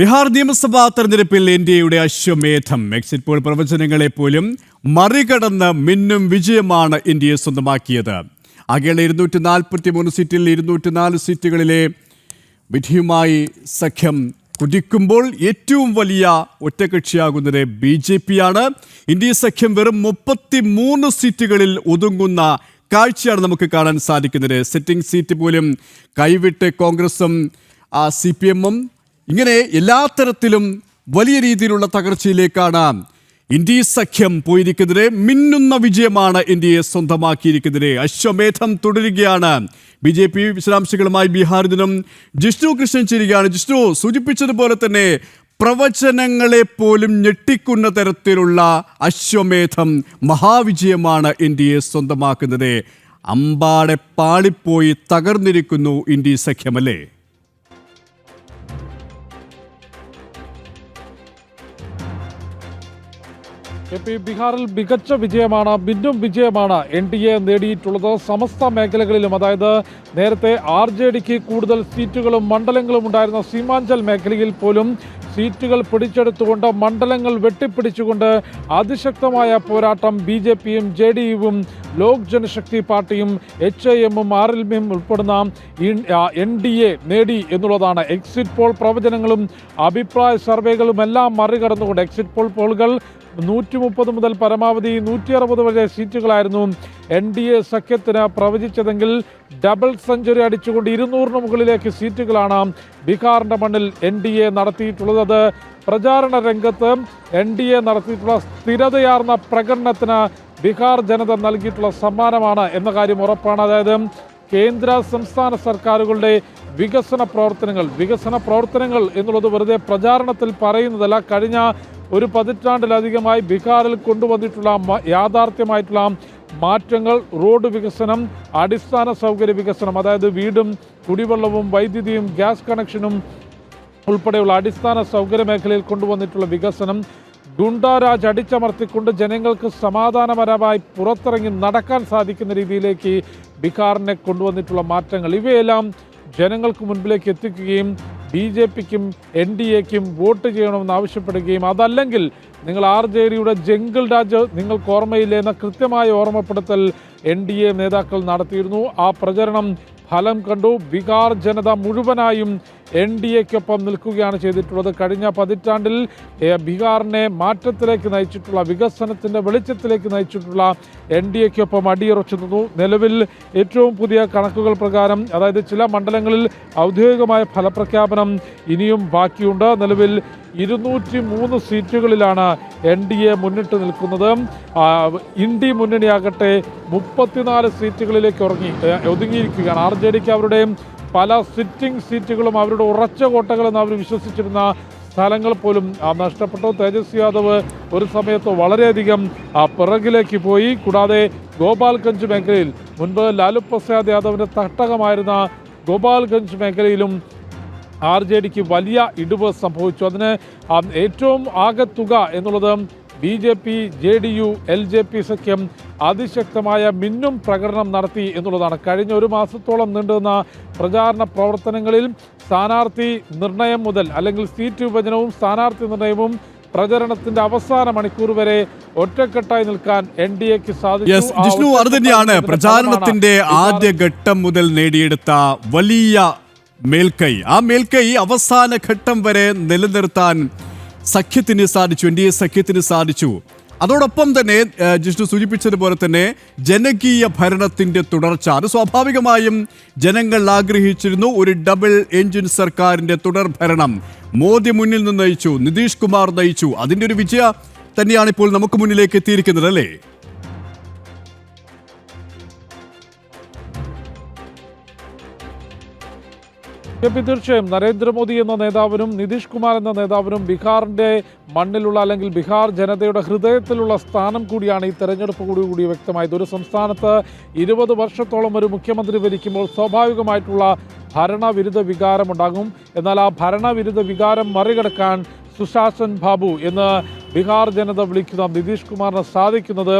ബീഹാർ നിയമസഭാ തെരഞ്ഞെടുപ്പിൽ ഇന്ത്യയുടെ അശ്വമേധം. എക്സിറ്റ് പോൾ പ്രവചനങ്ങളെ പോലും മറികടന്ന് മിന്നും വിജയമാണ് ഇന്ത്യയെ സ്വന്തമാക്കിയത്. അകേള ഇരുന്നൂറ്റി നാൽപ്പത്തി മൂന്ന് സീറ്റിൽ ഇരുന്നൂറ്റി നാല് സീറ്റുകളിലെ വിധിയുമായി സഖ്യം കുതിക്കുമ്പോൾ ഏറ്റവും വലിയ ഒറ്റകക്ഷിയാകുന്നത് ബി ജെ പിയാണ്. ഇന്ത്യ സഖ്യം വെറും മുപ്പത്തി മൂന്ന് സീറ്റുകളിൽ ഒതുങ്ങുന്ന കാഴ്ചയാണ് നമുക്ക് കാണാൻ സാധിക്കുന്നത്. സിറ്റിംഗ് സീറ്റ് പോലും കൈവിട്ട് കോൺഗ്രസും സി പി എമ്മും ഇങ്ങനെ എല്ലാ തരത്തിലും വലിയ രീതിയിലുള്ള തകർച്ചയിലേക്കാണ് ഇന്ത്യ സഖ്യം പോയിരിക്കുന്നത്. മിന്നുന്ന വിജയമാണ് ഇന്ത്യയെ സ്വന്തമാക്കിയിരിക്കുന്നത്. അശ്വമേധം തുടരുകയാണ്. ബി ജെ പി വിശദാംശങ്ങളുമായി ബീഹാർ ദിനം ജിഷ്ണു കൃഷ്ണൻ ചേരുകയാണ്. ജിഷ്ണു സൂചിപ്പിച്ചതുപോലെ തന്നെ പ്രവചനങ്ങളെ പോലും ഞെട്ടിക്കുന്ന തരത്തിലുള്ള അശ്വമേധം മഹാവിജയമാണ് ഇന്ത്യയെ സ്വന്തമാക്കുന്നത്. അമ്പാടെ പാളിപ്പോയി തകർന്നിരിക്കുന്നു ഇന്ത്യ സഖ്യമല്ലേ? കെ പി ബീഹാറിൽ മികച്ച വിജയമാണ് മിന്നും വിജയമാണ് എൻ ഡി എ നേടിയിട്ടുള്ളത്. സമസ്ത മേഖലകളിലും അതായത് നേരത്തെ ആർ ജെ ഡിക്ക് കൂടുതൽ സീറ്റുകളും മണ്ഡലങ്ങളും ഉണ്ടായിരുന്ന സീമാഞ്ചൽ മേഖലയിൽ പോലും സീറ്റുകൾ പിടിച്ചെടുത്തുകൊണ്ട് മണ്ഡലങ്ങൾ വെട്ടിപ്പിടിച്ചുകൊണ്ട് അതിശക്തമായ പോരാട്ടം ബി ജെ പിയും ജെ ഡി യുവും ലോക് ജനശക്തി പാർട്ടിയും എച്ച് ഐ എമ്മും ആർ എൽ എമ്മും ഉൾപ്പെടുന്ന എൻ ഡി എ നേടി എന്നുള്ളതാണ് എക്സിറ്റ് പോൾ പ്രവചനങ്ങളും അഭിപ്രായ സർവേകളും എല്ലാം മറികടന്നുകൊണ്ട്. എക്സിറ്റ് പോൾ പോളുകൾ നൂറ്റി മുപ്പത് മുതൽ പരമാവധി നൂറ്റി അറുപത് വരെ സീറ്റുകളായിരുന്നു. എൻ ഡി എ സഖ്യത്തിന് പ്രവചിച്ചതെങ്കിൽ ഡബിൾ സെഞ്ചുറി അടിച്ചുകൊണ്ട് ഇരുന്നൂറിന് മുകളിലേക്ക് സീറ്റുകളാണ് ബീഹാറിന്റെ മണ്ണിൽ എൻ ഡി എ നടത്തിയിട്ടുള്ളത്. പ്രചാരണ രംഗത്ത് എൻ ഡി എ നടത്തിയിട്ടുള്ള സ്ഥിരതയാർന്ന പ്രകടനത്തിന് ബീഹാർ ജനത നൽകിയിട്ടുള്ള സമ്മാനമാണ് എന്ന കാര്യം ഉറപ്പാണ്. അതായത് കേന്ദ്ര സംസ്ഥാന സർക്കാരുകളുടെ വികസന പ്രവർത്തനങ്ങൾ വികസന പ്രവർത്തനങ്ങൾ എന്നുള്ളത് വെറുതെ പ്രചാരണത്തിൽ പറയുന്നതല്ല. കഴിഞ്ഞ ഒരു പതിറ്റാണ്ടിലധികമായി ബീഹാറിൽ കൊണ്ടുവന്നിട്ടുള്ള യാഥാർത്ഥ്യമായിട്ടുള്ള മാറ്റങ്ങൾ റോഡ് വികസനം അടിസ്ഥാന സൗകര്യ വികസനം അതായത് വീടും കുടിവെള്ളവും വൈദ്യുതിയും ഗ്യാസ് കണക്ഷനും ഉൾപ്പെടെയുള്ള അടിസ്ഥാന സൗകര്യ മേഖലയിൽ കൊണ്ടുവന്നിട്ടുള്ള വികസനം ഗുണ്ടാരാജ് അടിച്ചമർത്തിക്കൊണ്ട് ജനങ്ങൾക്ക് സമാധാനപരമായി പുറത്തിറങ്ങി നടക്കാൻ സാധിക്കുന്ന രീതിയിലേക്ക് ബീഹാറിനെ കൊണ്ടുവന്നിട്ടുള്ള മാറ്റങ്ങൾ. ഇവയെല്ലാം ജനങ്ങൾക്ക് മുൻപിലേക്ക് എത്തിക്കുകയും ബി ജെ പിക്കും എൻ ഡി എക്കും വോട്ട് ചെയ്യണമെന്ന് ആവശ്യപ്പെടുകയും അതല്ലെങ്കിൽ നിങ്ങൾ ആർ ജെ ഡിയുടെ ജംഗിൾ രാജ് നിങ്ങൾക്ക് ഓർമ്മയില്ലേ എന്ന കൃത്യമായ ഓർമ്മപ്പെടുത്തൽ എൻ ഡി എ നേതാക്കൾ നടത്തിയിരുന്നു. ആ പ്രചരണം ഫലം കണ്ടു. ബിഹാർ ജനത മുഴുവനായും എൻ ഡി എക്കൊപ്പം നിൽക്കുകയാണ് ചെയ്തിട്ടുള്ളത്. കഴിഞ്ഞ പതിറ്റാണ്ടിൽ ബീഹാറിനെ മാറ്റത്തിലേക്ക് നയിച്ചിട്ടുള്ള വികസനത്തിന്റെ വെളിച്ചത്തിലേക്ക് നയിച്ചിട്ടുള്ള എൻ ഡി എക്കൊപ്പം അടിയുറച്ചു നിന്നു നിലവിൽ ഏറ്റവും പുതിയ കണക്കുകൾ പ്രകാരം അതായത് ചില മണ്ഡലങ്ങളിൽ ഔദ്യോഗികമായ ഫലപ്രഖ്യാപനം ഇനിയും ബാക്കിയുണ്ട്. നിലവിൽ ഇരുന്നൂറ്റി മൂന്ന് സീറ്റുകളിലാണ് എൻ ഡി എ മുന്നിട്ട് നിൽക്കുന്നത്. ഇന്ത്യ മുന്നണിയാകട്ടെ മുപ്പത്തിനാല് സീറ്റുകളിലേക്ക് ഉറങ്ങി ഒതുങ്ങിയിരിക്കുകയാണ്. ആർ ജെ ഡിക്ക് അവരുടെ പല സിറ്റിംഗ് സീറ്റുകളും അവരുടെ ഉറച്ച കോട്ടകളെന്ന് അവർ വിശ്വസിച്ചിരുന്ന സ്ഥലങ്ങൾ പോലും നഷ്ടപ്പെട്ടു. തേജസ്വി യാദവ് ഒരു സമയത്ത് വളരെയധികം പിറകിലേക്ക് പോയി. കൂടാതെ ഗോപാൽഗഞ്ച് മേഖലയിൽ മുൻപ് ലാലു പ്രസാദ് യാദവിന്റെ തട്ടകമായിരുന്ന ഗോപാൽഗഞ്ച് മേഖലയിലും ആർ ജെ ഡിക്ക് വലിയ ഇടിവ് സംഭവിച്ചു. അതിന് ഏറ്റവും ആകെ തുക എന്നുള്ളത് B J P J D U L J P സഖ്യം അതിശക്തമായ മിന്നും പ്രകടനം നടത്തി എന്നുള്ളതാണ്. കഴിഞ്ഞ ഒരു മാസത്തോളം നീണ്ടുനിന്ന പ്രചാരണ പ്രവർത്തനങ്ങളിൽ സ്ഥാനാർത്ഥി നിർണയം മുതൽ അല്ലെങ്കിൽ സീറ്റ് വിഭജനവും സ്ഥാനാർത്ഥി നിർണയവും പ്രചരണത്തിന്റെ അവസാന മണിക്കൂർ വരെ ഒറ്റക്കെട്ടായി നിൽക്കാൻ എൻ ഡി എക്ക് സാധിച്ചു. ജിഷ്ണു അത് തന്നെയാണ്. പ്രചാരണത്തിന്റെ ആദ്യ ഘട്ടം മുതൽ നേടിയെടുത്ത വലിയ മേൽക്കൈ. ആ മേൽക്കൈ അവസാന ഘട്ടം വരെ നിലനിർത്താൻ സഖ്യത്തിന് സാധിച്ചു എൻ ഡി എ സഖ്യത്തിന് സാധിച്ചു. അതോടൊപ്പം തന്നെ ജിഷ്ണു സൂചിപ്പിച്ചതുപോലെ തന്നെ ജനകീയ ഭരണത്തിന്റെ തുടർച്ച. അത് സ്വാഭാവികമായും ജനങ്ങൾ ആഗ്രഹിച്ചിരുന്നു ഒരു ഡബിൾ എഞ്ചിൻ സർക്കാരിന്റെ തുടർ ഭരണം മോദി മുന്നിൽ നിന്ന് നയിച്ചു നിതീഷ് കുമാർ നയിച്ചു. അതിന്റെ ഒരു വിജയ തന്നെയാണ് ഇപ്പോൾ നമുക്ക് മുന്നിലേക്ക് എത്തിയിരിക്കുന്നത് അല്ലേ? തീർച്ചയായും നരേന്ദ്രമോദി എന്ന നേതാവിനും നിതീഷ് കുമാർ എന്ന നേതാവിനും ബീഹാറിന്റെ മണ്ണിലുള്ള അല്ലെങ്കിൽ ബീഹാർ ജനതയുടെ ഹൃദയത്തിലുള്ള സ്ഥാനം കൂടിയാണ് ഈ തെരഞ്ഞെടുപ്പ് കൂടി കൂടി വ്യക്തമായത്. ഒരു സംസ്ഥാനത്ത് ഇരുപത് വർഷത്തോളം ഒരു മുഖ്യമന്ത്രി ഭരിക്കുമ്പോൾ സ്വാഭാവികമായിട്ടുള്ള ഭരണവിരുദ്ധ വികാരമുണ്ടാകും എന്നാൽ ആ ഭരണവിരുദ്ധ വികാരം മറികടക്കാൻ സുശാസൻ ബാബു എന്ന് ബീഹാർ ജനത വിളിക്കുന്ന നിതീഷ് കുമാറിന് സാധിക്കുന്നത്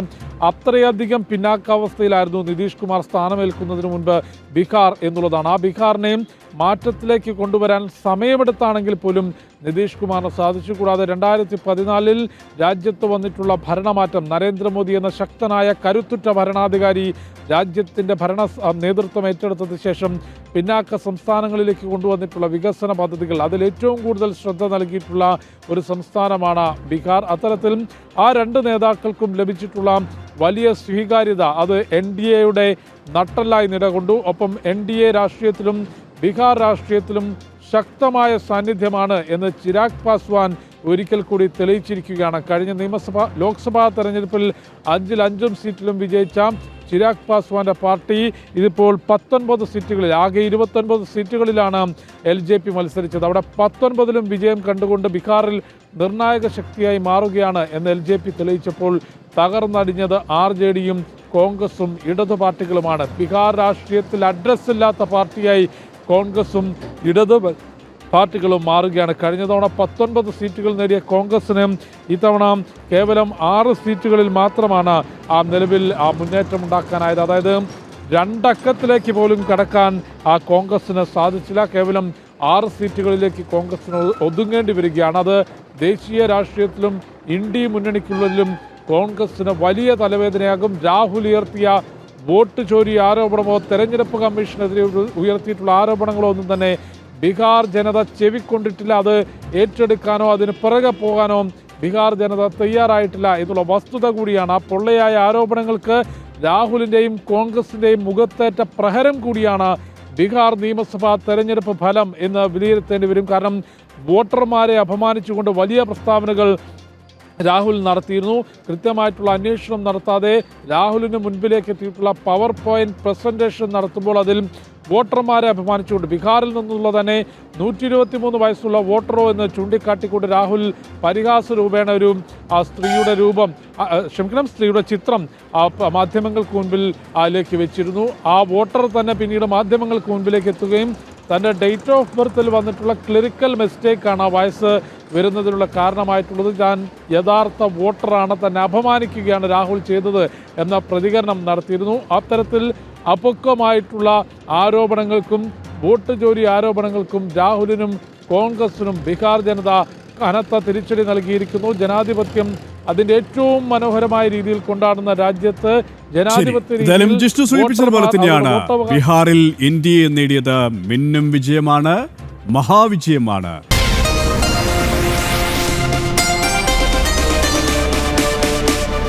അത്രയധികം പിന്നാക്കാവസ്ഥയിലായിരുന്നു നിതീഷ് കുമാർ സ്ഥാനമേൽക്കുന്നതിന് മുൻപ് ബീഹാർ എന്നുള്ളതാണ്. ആ ബീഹാറിനെയും മാറ്റത്തിലേക്ക് കൊണ്ടുവരാൻ സമയമെടുത്താണെങ്കിൽ പോലും നിതീഷ് കുമാറിന് സാധിച്ചു കൂടാതെ രണ്ടായിരത്തി പതിനാലിൽ രാജ്യത്ത് വന്നിട്ടുള്ള ഭരണമാറ്റം. നരേന്ദ്രമോദി എന്ന ശക്തനായ കരുത്തുറ്റ ഭരണാധികാരി രാജ്യത്തിന്റെ ഭരണ നേതൃത്വം ഏറ്റെടുത്തതിന് ശേഷം പിന്നാക്ക സംസ്ഥാനങ്ങളിലേക്ക് കൊണ്ടുവന്നിട്ടുള്ള വികസന പദ്ധതികൾ. അതിൽ ഏറ്റവും കൂടുതൽ ശ്രദ്ധ നൽകിയിട്ടുള്ള ഒരു സംസ്ഥാനമാണ് ബീഹാർ. അത്തരത്തിൽ ആ രണ്ട് നേതാക്കൾക്കും ലഭിച്ചിട്ടുള്ള വലിയ സ്വീകാര്യത അത് എൻ ഡി എയുടെ നട്ടല്ലായി നിലകൊണ്ടു. ഒപ്പം എൻ ഡി എ രാഷ്ട്രീയത്തിലും ബീഹാർ രാഷ്ട്രീയത്തിലും ശക്തമായ സാന്നിധ്യമാണ് എന്ന് ചിരാഗ് പാസ്വാൻ ഒരിക്കൽ കൂടി തെളിയിച്ചിരിക്കുകയാണ്. കഴിഞ്ഞ നിയമസഭ ലോക്സഭാ തെരഞ്ഞെടുപ്പിൽ അഞ്ചിൽ അഞ്ചും സീറ്റിലും വിജയിച്ച ചിരാഗ് പാസ്വാന്റെ പാർട്ടി ഇതിപ്പോൾ പത്തൊൻപത് സീറ്റുകളിൽ ആകെ ഇരുപത്തൊൻപത് സീറ്റുകളിലാണ് എൽ ജെ പി മത്സരിച്ചത്. അവിടെ പത്തൊൻപതിലും വിജയം കണ്ടുകൊണ്ട് ബീഹാറിൽ നിർണായക ശക്തിയായി മാറുകയാണ് എന്ന് എൽ ജെ പി തെളിയിച്ചപ്പോൾ തകർന്നടിഞ്ഞത് ആർ ജെ ഡിയും കോൺഗ്രസും ഇടതു പാർട്ടികളുമാണ് ബീഹാർ രാഷ്ട്രീയത്തിൽ അഡ്രസ്സില്ലാത്ത പാർട്ടിയായി കോൺഗ്രസും ഇടത് പാർട്ടികളും മാറുകയാണ്. കഴിഞ്ഞ തവണ പത്തൊൻപത് സീറ്റുകൾ നേടിയ കോൺഗ്രസിന് ഇത്തവണ കേവലം ആറ് സീറ്റുകളിൽ മാത്രമാണ് ആ നിലവിൽ ആ മുന്നേറ്റം ഉണ്ടാക്കാനായത്. അതായത് രണ്ടക്കത്തിലേക്ക് പോലും കടക്കാൻ ആ കോൺഗ്രസിന് സാധിച്ചില്ല. കേവലം ആറ് സീറ്റുകളിലേക്ക് കോൺഗ്രസിന് ഒതുങ്ങേണ്ടി വരികയാണ്. അത് ദേശീയ രാഷ്ട്രീയത്തിലും ഇന്ത്യ മുന്നണിക്കുള്ളിലും കോൺഗ്രസിന് വലിയ തലവേദനയാകും. രാഹുൽ ഉയർത്തിയ വോട്ട് ചോരി ആരോപണമോ തെരഞ്ഞെടുപ്പ് കമ്മീഷനെതിരെ ഉയർത്തിയിട്ടുള്ള ആരോപണങ്ങളോ ഒന്നും തന്നെ ബീഹാർ ജനത ചെവിക്കൊണ്ടിട്ടില്ല. അത് ഏറ്റെടുക്കാനോ അതിന് പിറകെ പോകാനോ ബീഹാർ ജനത തയ്യാറായിട്ടില്ല എന്നുള്ള വസ്തുത കൂടിയാണ്. ആ പൊള്ളയായ ആരോപണങ്ങൾക്ക് രാഹുലിന്റെയും കോൺഗ്രസിന്റെയും മുഖത്തേറ്റ പ്രഹരം കൂടിയാണ് ബീഹാർ നിയമസഭാ തെരഞ്ഞെടുപ്പ് ഫലം എന്ന് വിലയിരുത്തേണ്ടി വരും. കാരണം വോട്ടർമാരെ അപമാനിച്ചുകൊണ്ട് വലിയ പ്രസ്താവനകൾ രാഹുൽ നടത്തിയിരുന്നു. കൃത്യമായിട്ടുള്ള അന്വേഷണം നടത്താതെ രാഹുലിന് മുൻപിലേക്ക് എത്തിയിട്ടുള്ള പവർ പോയിന്റ് പ്രസന്റേഷൻ നടത്തുമ്പോൾ അതിൽ വോട്ടർമാരെ അഭിമാനിച്ചുകൊണ്ട് ബീഹാറിൽ നിന്നുള്ള തന്നെ നൂറ്റി ഇരുപത്തി മൂന്ന് വയസ്സുള്ള വോട്ടറോ എന്ന് ചൂണ്ടിക്കാട്ടിക്കൊണ്ട് രാഹുൽ പരിഹാസ രൂപേണ ഒരു ആ സ്ത്രീയുടെ രൂപം ക്ഷമിക്കണം സ്ത്രീയുടെ ചിത്രം മാധ്യമങ്ങൾക്ക് മുൻപിൽ അതിലേക്ക് വെച്ചിരുന്നു. ആ വോട്ടർ തന്നെ പിന്നീട് മാധ്യമങ്ങൾക്ക് മുൻപിലേക്ക് എത്തുകയും തന്റെ ഡേറ്റ് ഓഫ് ബർത്തിൽ വന്നിട്ടുള്ള ക്ലിറിക്കൽ മിസ്റ്റേക്കാണ് ആ വയസ്സ് വരുന്നതിനുള്ള കാരണമായിട്ടുള്ളത്. ഞാൻ യഥാർത്ഥ വോട്ടറാണ് തന്നെ അപമാനിക്കുകയാണ് രാഹുൽ ചെയ്തത് എന്ന പ്രതികരണം നടത്തിയിരുന്നു. അത്തരത്തിൽ അപക്വമായിട്ടുള്ള ആരോപണങ്ങൾക്കും വോട്ട് ജോലി ആരോപണങ്ങൾക്കും രാഹുലിനും കോൺഗ്രസിനും ബീഹാർ ജനത കനത്ത തിരിച്ചടി നൽകിയിരിക്കുന്നു. ജനാധിപത്യം അതിന്റെ ഏറ്റവും മനോഹരമായ രീതിയിൽ കൊണ്ടാടുന്ന രാജ്യത്ത് ജനാധിപത്യ ജിഷ്ണു സൂചിപ്പിച്ചതുപോലെ വോട്ടർമാർ തന്നെയാണ്. ബീഹാറിൽ ഇന്ത്യയെ നേടിയത് മിന്നും വിജയമാണ് മഹാവിജയമാണ്.